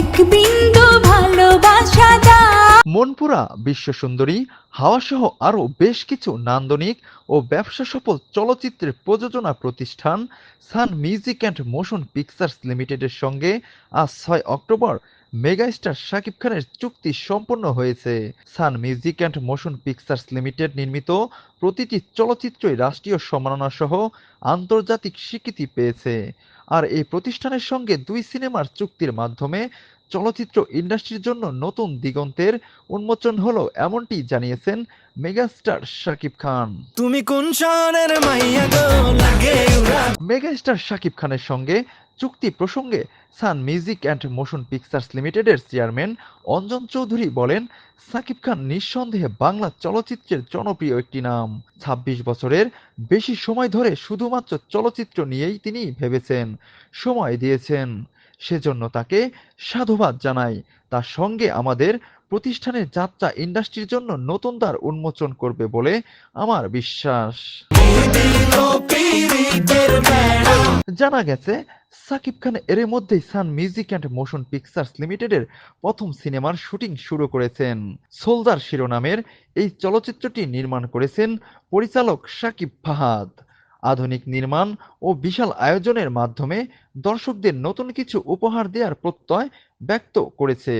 এক বিন্দু ভালোবাসা হাওয়া সহ আরও হাওয়াসহ আরও বেশ কিছু নান্দনিক ও ব্যবসা সফল চলচ্চিত্রের প্রযোজনা প্রতিষ্ঠান Sun Music and Motion Pictures লিমিটেডের সঙ্গে আজ ছয় অক্টোবর মেগাস্টার শাকিব খানের চুক্তি সম্পন্ন হয়েছে। Sun Music and Motion Pictures Limited নির্মিত প্রতিটি চলচ্চিত্রই রাষ্ট্রীয় সম্মাননা সহ আন্তর্জাতিক স্বীকৃতি পেয়েছে। আর এই প্রতিষ্ঠানের সঙ্গে দুই সিনেমার চুক্তির মাধ্যমে চলচ্চিত্র ইন্ডাস্ট্রির জন্য নতুন দিগন্তের উন্মোচন হলো এমনটি জানিয়েছেন মেগাস্টার শাকিব খান তুমি কোন শহরের মাইয়া গো লাগে? মেগাস্টার শাকিব খানের সঙ্গে চুক্তি প্রসঙ্গে Sun Music and Motion Pictures লিমিটেডের চেয়ারম্যান অঞ্জন চৌধুরী বলেন সাকিব খান নিঃসন্দেহে বাংলা চলচ্চিত্রের জনপ্রিয় একটি নাম। ২৬ বছরের বেশি সময় ধরে শুধুমাত্র চলচ্চিত্র নিয়েই তিনি ভেবেছেন, সময় দিয়েছেন। সেজন্য তাকে সাধুবাদ জানাই। তার সঙ্গে আমাদের প্রতিষ্ঠানের যাত্রা ইন্ডাস্ট্রির জন্য নতুন দ্বার উন্মোচন করবে বলে আমার বিশ্বাস। জানা গেছে সাকিব খান এর মধ্যেই Sun Music and Motion Pictures লিমিটেডের প্রথম সিনেমার শুটিং শুরু করেছেন। সোলজার শিরোনামের এই চলচ্চিত্রটি নির্মাণ করেছেন পরিচালক সাকিব ফাহাদ। আধুনিক নির্মাণ ও বিশাল আয়োজনের মাধ্যমে দর্শকদের নতুন কিছু উপহার দেওয়ার প্রত্যয় ব্যক্ত করেছে।